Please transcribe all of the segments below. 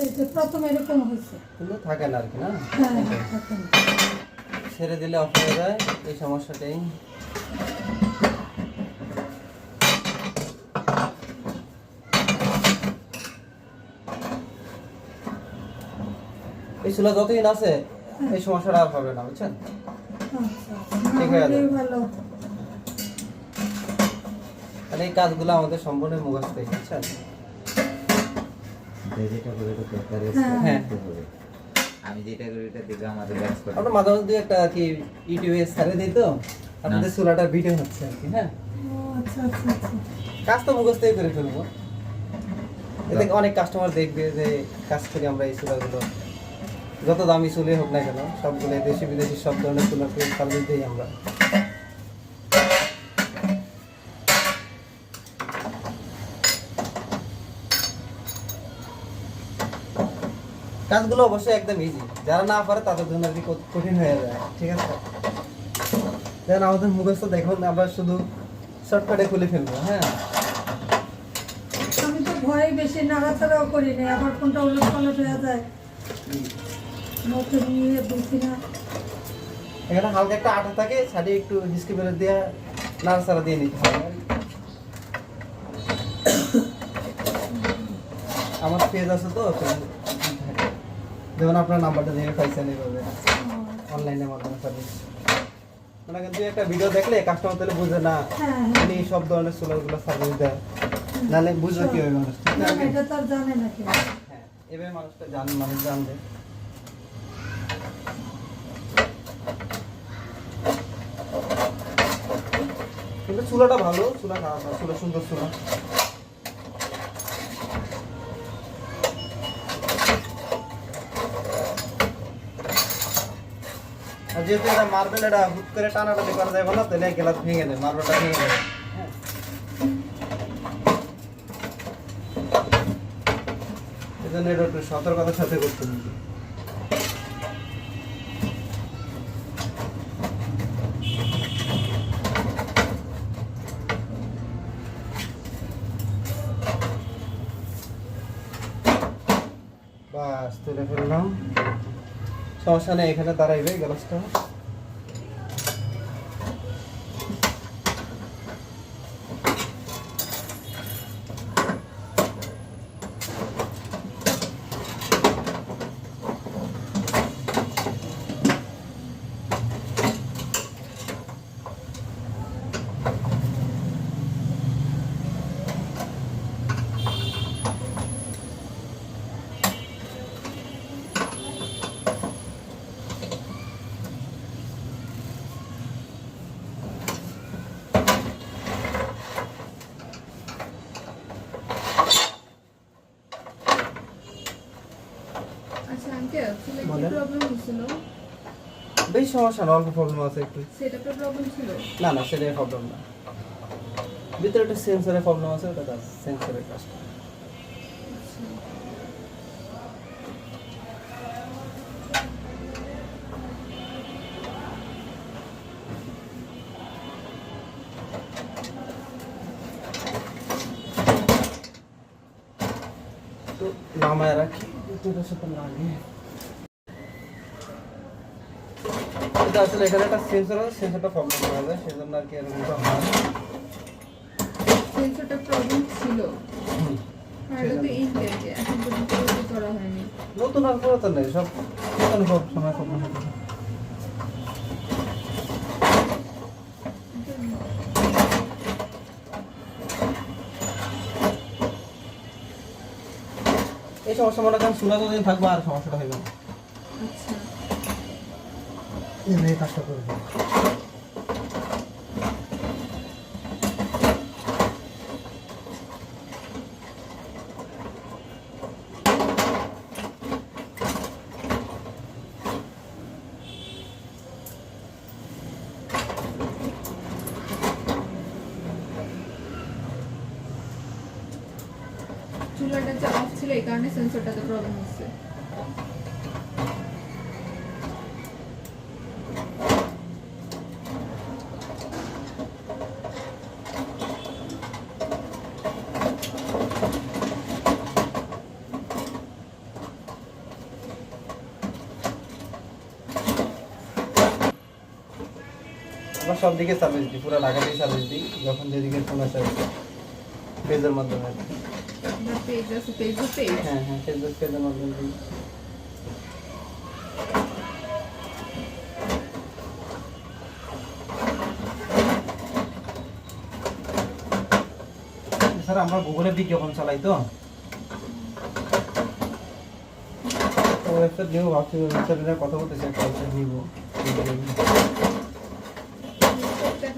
এই যে প্রথম এরকম হয়েছে। কিন্তু থাকে না আর কি না হ্যাঁ। ছেড়ে দিলে অফ হয়ে যায় এই সমস্যাটাই। এই চুলা যতদিন আছে এই সমস্যাটা আর হবে না বুঝছেন? আচ্ছা ঠিক হয়ে যাবে। এই কাজগুলো আমাদের সম্পূর্ণ মুখস্থ যেটা করে এটা হ্যাঁ। করতে আমি যেটা করি এটা দেখে আমাদের ব্যাচ করে আমরা মাঝে মধ্যে একটা কি ইউটিউবে ছাড়ে দিই তো আপনাদের ভিডিও হচ্ছে আর কি হ্যাঁ। আচ্ছা আচ্ছা আচ্ছা কাজ তো মুখস্থই করে ফেলব। এতে অনেক কাস্টমার দেখবে যে কাজ করি আমরা এই চুলাগুলো যত দামি চুলে হোক না কেন সবগুলো দেশি বিদেশি সব ধরনের চুলা সার্ভিস দিই আমরা। কাজগুলো অবশ্যই একদম ইজি যারা না পারে তাদের জন্য আর কি কঠিন হয়ে যায় ঠিক আছে? যেমন আমাদের মুখস্থ দেখুন আমরা শুধু শর্টকাটে খুলে ফেলব হ্যাঁ? আমি তো ভয়ে বেশি নাড়াচাড়াও করি না আবার কোনটা উলট পালট হয়ে যায়। নতুন নিয়ে বুঝি না। এখানে হালকা একটা আঠা থাকে সাইডে একটু হিসকি বেলে দিয়ে নাড়াচাড়া দিয়ে নিতে হবে। আমার পেজ আছে তো। যেমন আপনার নাম্বারটা দিয়ে পাইছেন এইভাবে। অনলাইনে মাধ্যমে সার্ভিস মানে কিন্তু একটা ভিডিও দেখলে কাস্টমার তাহলে বুঝে না হ্যাঁ হ্যাঁ। উনি সব ধরনের সোলারগুলো সার্ভিস দেয়। নাহলে বুঝবে কি হবে মানুষ। ঠিক না আছে? এটা তো জানে না কেউ। হ্যাঁ এভাবে মানুষটা জান মানুষ জানবে। কিন্তু চুলাটা ভালো চুলা খারাপ চুলা সুন্দর চুলা। যেহেতু এটা মার্বেল এটা হুট করে টানাটা করা যাবে না তাহলে গেলাস ভেঙে দেয় মার্বেলটা ভেঙে যাবে হ্যাঁ এই জন্য এটা একটু সতর্কতার সাথে করতে হবে। বাস, তুলে ফেললাম। সমস্যা নেই এখানে দাঁড়াইবে গ্যালাসটা আচ্ছা আঙ্কেল চুলে কি বলেন। প্রবলেম হয়েছিল বেশ সমস্যা না অল্প প্রবলেম আছে একটু। সেটআপের প্রবলেম ছিল। না না সেটাই প্রবলেম না। ভিতরে একটা সেন্সরের প্রবলেম আছে ওটা কাজ সেন্সরের কাজটা। তো নামায় রাখি। দুটোর সাথে লাগে। এটা আসলে এখানে একটা সেন্সর আছে সেন্সরটা প্রবলেম হয়ে যায় সেজন্য আর কি এরকমটা হয় সেন্সরটা প্রবলেম ছিল নতুন আর পুরাতন নেই সব নতুন সব সময় প্রবলেম এই সমস্যা মনে করেন চুলা যতদিন থাকব আর সমস্যাটা হইবে না আচ্ছা। এই কাজটা করব চুলাটা যে অফ ছিল এই কারণে সেন্সরটাতে প্রবলেম হচ্ছে। সব দিকে সার্ভিস দিই পুরো ঢাকাতেই সার্ভিস দিই যখন যেদিকে ফোন আসে পেজের মাধ্যমে। আর কি। আপনার পেজ আছে ফেসবুক পেজ হ্যাঁ হ্যাঁ ফেসবুক পেজের মাধ্যমে দিই। স্যার আমরা গুগলে বিজ্ঞাপন চালাই তো। ওয়েবসাইট নিয়েও ভাবছি ওয়েবসাইটে কথা বলতেছি একটা ওয়েবসাইট নিবো। ওয়েবসাইটটা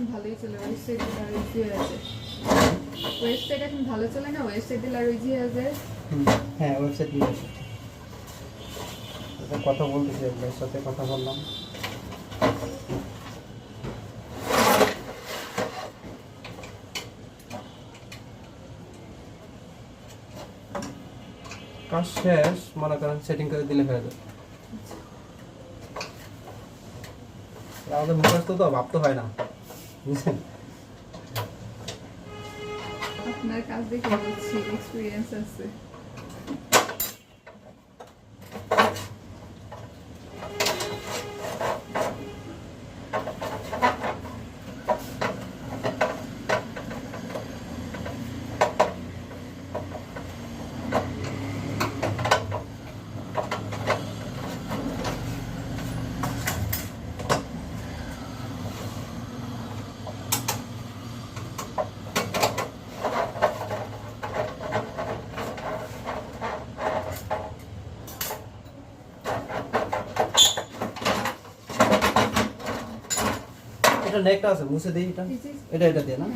এখন ভালোই চলে ওয়েবসাইট আর ইজি হয়ে আছে ওয়েবসাইট এখন ভালো চলে না? ওয়েবসাইট দিলে আর ইজি হয়ে যায় হ্যাঁ ওয়েবসাইট কথা বলতেছি আপনার সাথে কথা বললাম। কাজ শেষ মনে করেন সেটিং করে দিলে হয়ে যাবে। আমাদের মুখস্থ তো ভাবতে হয় না। আপনার কাজ দেখে বলছি এক্সপিরিয়েন্স আছে। এটা নেকটা আছে মুছে দেই এটা। এটা এটা দিয়ে না?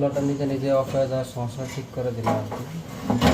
চুলাটা নিজে নিজে অফ হয়ে যাওয়ার সমস্যা ঠিক করে দিলাম আর কি।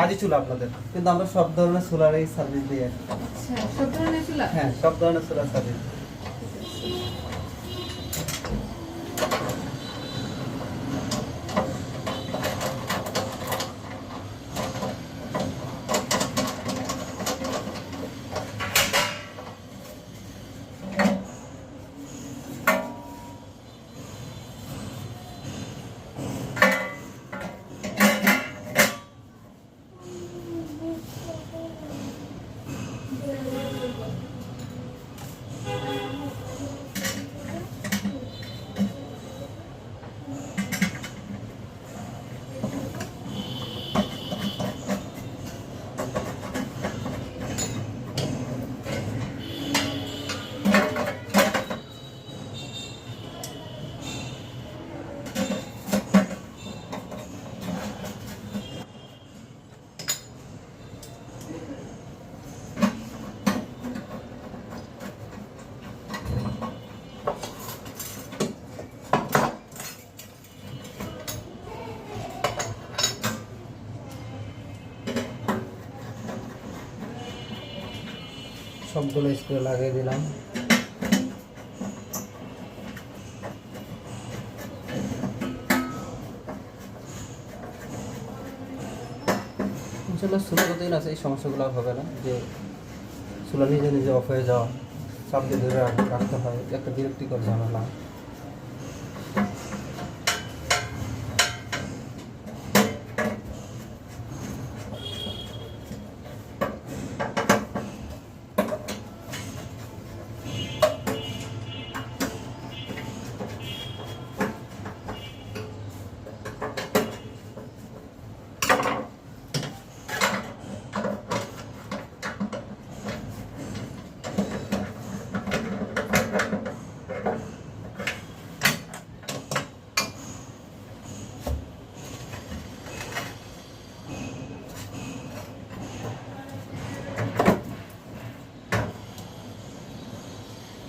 তো চুলা আপনাদের। কিন্তু আমরা সব ধরনের সোলারই সার্ভিস দিই আচ্ছা সব ধরনের চুলা হ্যাঁ সব ধরনের সোলার সার্ভিস সবগুলো স্প্রে লাগিয়ে দিলাম। ইনশাল্লাহ সুলো কতদিন আছে, এই সমস্যাগুলো হবে না। যে সুলো নিজে নিজে অফ হয়ে যাওয়া, চাপ দিয়ে ধরে রাখতে হয় একটা বিরক্তিকর ঝামেলা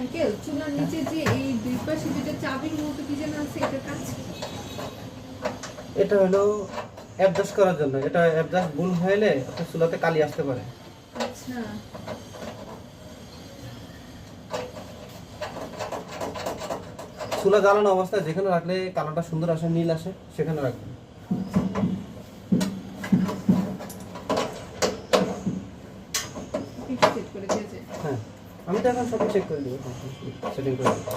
আঙ্কেল চুলার নিচে যে এই দুই পাশে যেটা চাবির মতো কি যেন আছে এটা কাজ? এটা হলো অ্যাডজাস্ট করার জন্য। এটা অ্যাডজাস্ট ভুল হইলে আপনার চুলাতে কালি আসতে পারে। আচ্ছা। চুলা জ্বালানো অবস্থায় যেখানে রাখলে কালারটা সুন্দর আসে নীল আসে সেখানে রাখবেন একটু সেট করে দিয়েছে হ্যাঁ আমি তো এখন সব চেক করে দিব সেটিং করে দিব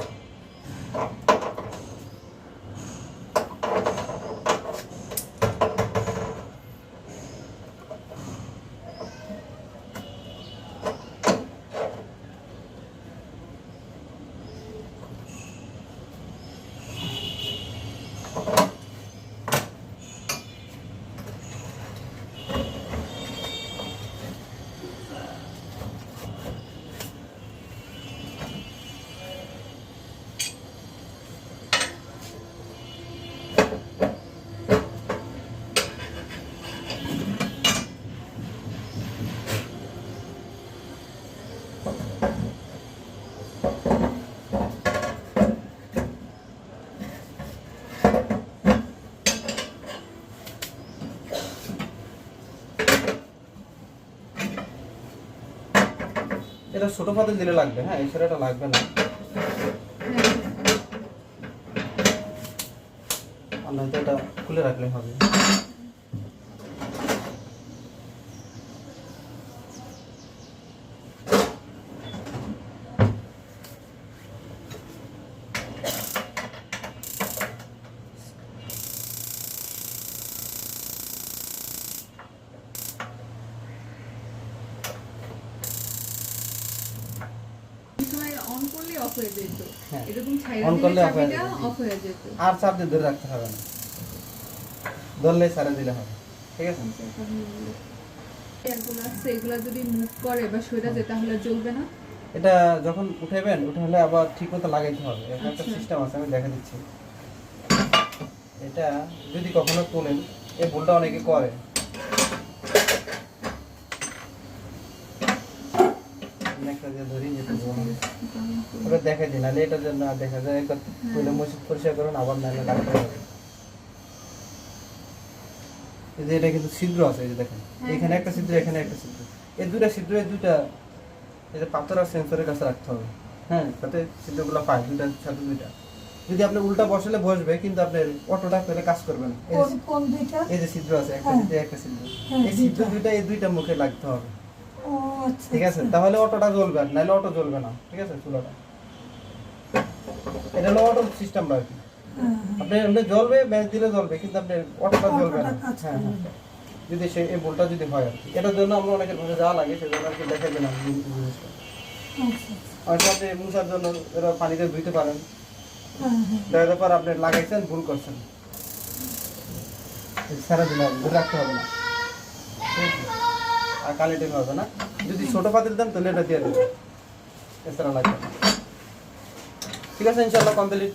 এটা ছোট পাতে দিলে লাগবে হ্যাঁ এছাড়া এটা লাগবে না। আর এটা খুলে রাখলে হবে এই সময় অন করলে অফ হয়ে যেত। হ্যাঁ। এরকম ছাইরা দিলে হয়ে চাবিটা অফ হয়ে যেত। আর চাপ দিয়ে ধরে রাখতে হবে না। ধরলে সারা দিলে হবে। ঠিক আছে? এগুলো আছে এগুলো যদি মুভ করে বা সরে যায় তাহলে জ্বলবে না? এটা যখন উঠাইবেন উঠাইলে আবার ঠিক মতো লাগাইতে হবে। একটা আচ্ছা। সিস্টেম আছে আমি দেখা দিচ্ছি। এটা যদি কখনো তোলেন এই ভুলটা অনেকে করে। একটা দিয়ে ধরি। ওটা দেখা দিন নাহলে এটার জন্য আর দেখা যায় একবার তুলে মসজিদ পরিষ্কার করুন আবার নাহলে কাটতে হবে। এই যে এটা কিন্তু ছিদ্র আছে এই যে দেখেন। হ্যাঁ, এখানে হ্যাঁ, একটা ছিদ্র এখানে একটা ছিদ্র। এই দুইটা ছিদ্র এই দুইটা এই যে পাথর আর সেন্সরের কাছে রাখতে হবে। হ্যাঁ যাতে ছিদ্রগুলো পায় দুইটা সাথে দুইটা। যদি আপনি উল্টা বসালে বসবে কিন্তু আপনার অটোটা পেলে কাজ করবে না। এই কোন যে- কোন দুইটা? এই যে ছিদ্র আছে একটা হ্যাঁ। ছিদ্র একটা ছিদ্র। হ্যাঁ, এই ছিদ্র। দুইটা। এই দুইটা মুখে লাগতে হবে। আচ্ছা ঠিক আছে আচ্ছা। তাহলে অটোটা জ্বলবে আর নাহলে অটো জ্বলবে না ঠিক আছে চুলাটা। এটা হলো অটো সিস্টেম আর কি। হ্যাঁ, আপনি এমনি জ্বলবে ম্যাচ দিলে জ্বলবে কিন্তু আপনার অটোটা জ্বলবে না। অটোটা হ্যাঁ হ্যাঁ যদি সে এই ভুলটা যদি হয় আর কি। এটার জন্য আমরা অনেকের ঘরে যাওয়া লাগে সেজন্য আর কি দেখে দিলাম জিনিসটা। আচ্ছা, আচ্ছা। হয়তো আপনি মুছার জন্য এরা পানিতে ধুইতে পারেন। হ্যাঁ, হ্যাঁ। দেওয়ার পর আপনি লাগাইছেন ভুল করছেন। সারা ধরে রাখতে হবে না? আর কালি টেনে হবে না। যদি ছোট পাতিল দেন, তাহলে এটা দিয়ে দেবেন এছাড়া লাগবে ঠিক আছে ইনশাল্লাহ কমপ্লিট